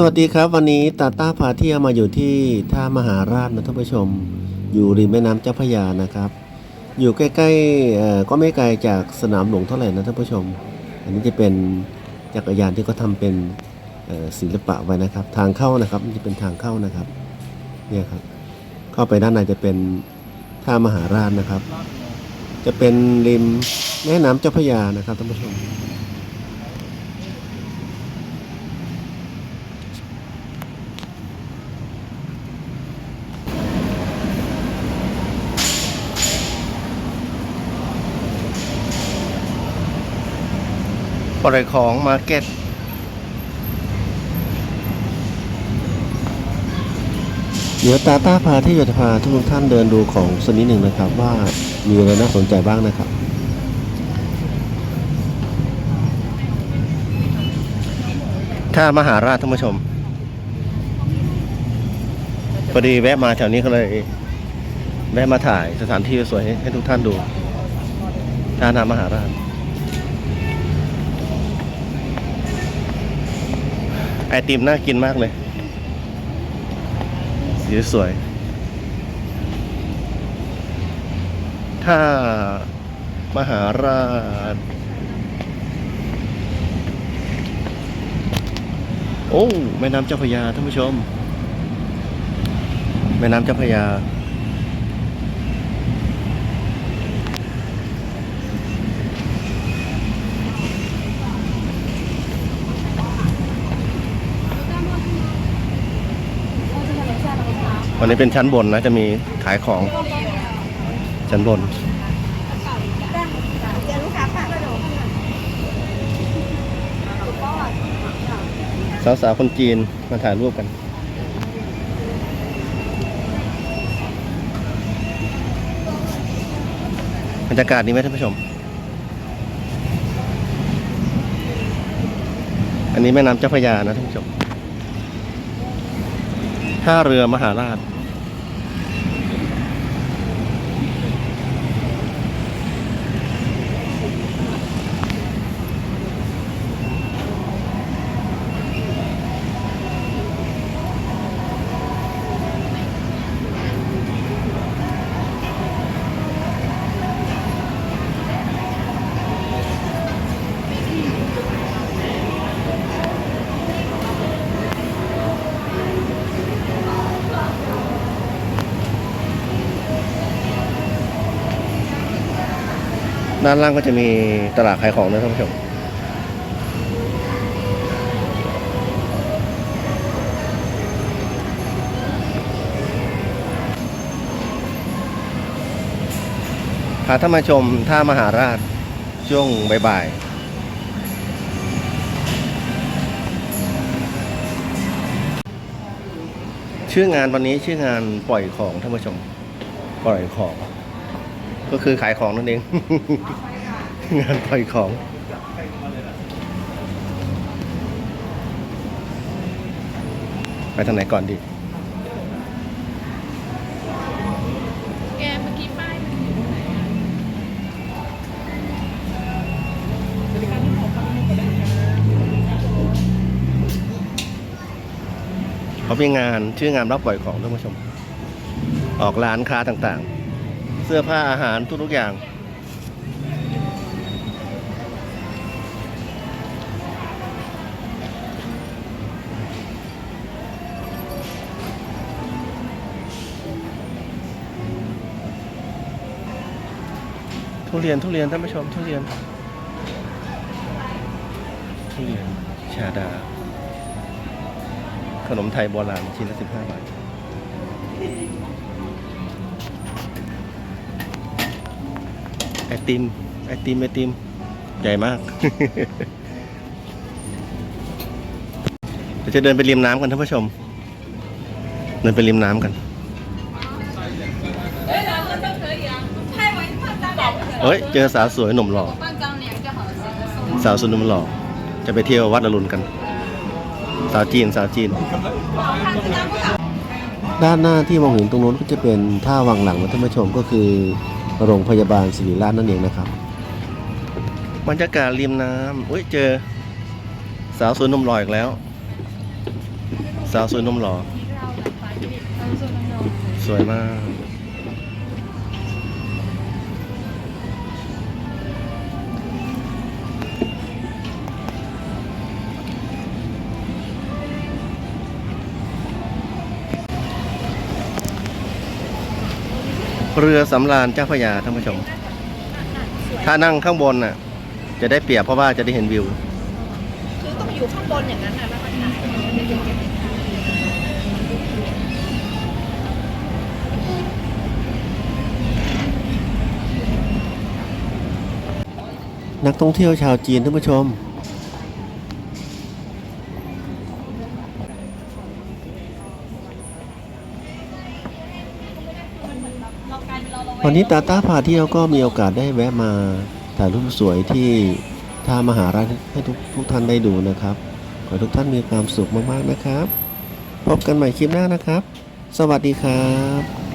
สวัสดีครับวันนี้ตาต้าพาเที่ยวมาอยู่ที่ท่ามหาราชนะท่านผู้ชม อยู่ริมแม่น้ำเจ้าพระยานะครับ อยู่ใกล้ๆก็ไม่ไกลจากสนามหลวงเท่าไหร่นะท่านผู้ชม อันนี้จะเป็นจักรยานที่เขาทำเป็นศิลปะไว้นะครับ ทางเข้านะครับนี่จะเป็นทางเข้านะครับเนี่ยครับ เข้าไปด้านในจะเป็นท่ามหาราชนะครับ จะเป็นริมแม่น้ำเจ้าพระยานะครับท่านผู้ชม ปล่อยของมาร์เก็ตเดี๋ยวตาต้าพาที่จะพาทุกท่านเดินดูของสักนิดหนึ่งนะครับ ว่ามีอะไรน่าสนใจบ้างนะครับ ถ้ามหาราชท่านผู้ชมพอดีแวะมาแถวนี้ก็เลย แวะมาถ่ายสถานที่สวยๆให้ให้ทุกท่านดูท่านามหาราช ไอติมน่ากินมากเลยสีสวย ถ้ามหาราช โอ้ แม่น้ำเจ้าพระยาท่านผู้ชม แม่น้ำเจ้าพระยา วันนี้เป็นชั้นบนนะ จะมีขายของชั้นบนเดี๋ยวสาวๆคนจีนมาถ่ายรูปกัน บรรยากาศดีไหมท่านผู้ชม อันนี้แม่น้ำเจ้าพระยานะท่านผู้ชม ท่าเรือมหาราช ด้านล่างก็จะมีตลาดขายของนะท่านผู้ชมพาท่านมาชมท่ามหาราชช่วงบ่ายๆชื่องานวันนี้ชื่องานปล่อยของท่านผู้ชม ปล่อยของ ก็คือขายของนั่นเอง งานปล่อยของ ไปทางไหนก่อนดี แกเมื่อกี้ป้ายมันอยู่ตรงไหนอะเขามีงานชื่องานรับปล่อยของท่านผู้ชม ออกร้านค้าต่างๆ เสื้อผ้าอาหารทุกๆอย่าง ทุเรียนทุเรียนท่านผู้ชมทุเรียน ทุเรียนชาดา ขนมไทยโบราณชิ้นละสิบห้าบาท ไอติม ไอติม ไอติม ใหญ่มาก เราจะเดินไปริมน้ำกันท่านผู้ชม เดินไปริมน้ำกัน เฮ้ย เจอสาวสวยหนุ่มหล่อ สาวสวยหนุ่มหล่อ จะไปเที่ยววัดอรุณกัน สาวจีน สาวจีน ด้านหน้าที่มองเห็นตรงนู้นก็จะเป็นท่าวังหลังนะท่านผู้ชมก็คือ โรงพยาบาลศิริราชนั่นเองนะครับ บรรยากาศริมน้ำอุ้ยเจอ สาวสวยหนุ่มหล่ออีกแล้ว สาวสวยนมหล่อที่เราไปที่เราส่วนน้องสวยมาก เรือสำราญเจ้าพระยาท่านผู้ชม ถ้านั่งข้างบนน่ะ จะได้เปรียบเพราะว่าจะได้เห็นวิว คือต้องอยู่ข้างบนอย่างนั้นนะแล้วก็ถ่ายนักท่องเที่ยวชาวจีนท่านผู้ชม วันนี้ตาต้าพาเที่ยวก็มีโอกาสได้แวะมาถ่ายรูปสวยที่ท่ามหาราชให้ทุกทุกท่านได้ดูนะครับ ขอให้ทุกท่านมีความสุขมากๆนะครับ พบกันใหม่คลิปหน้านะครับ สวัสดีครับ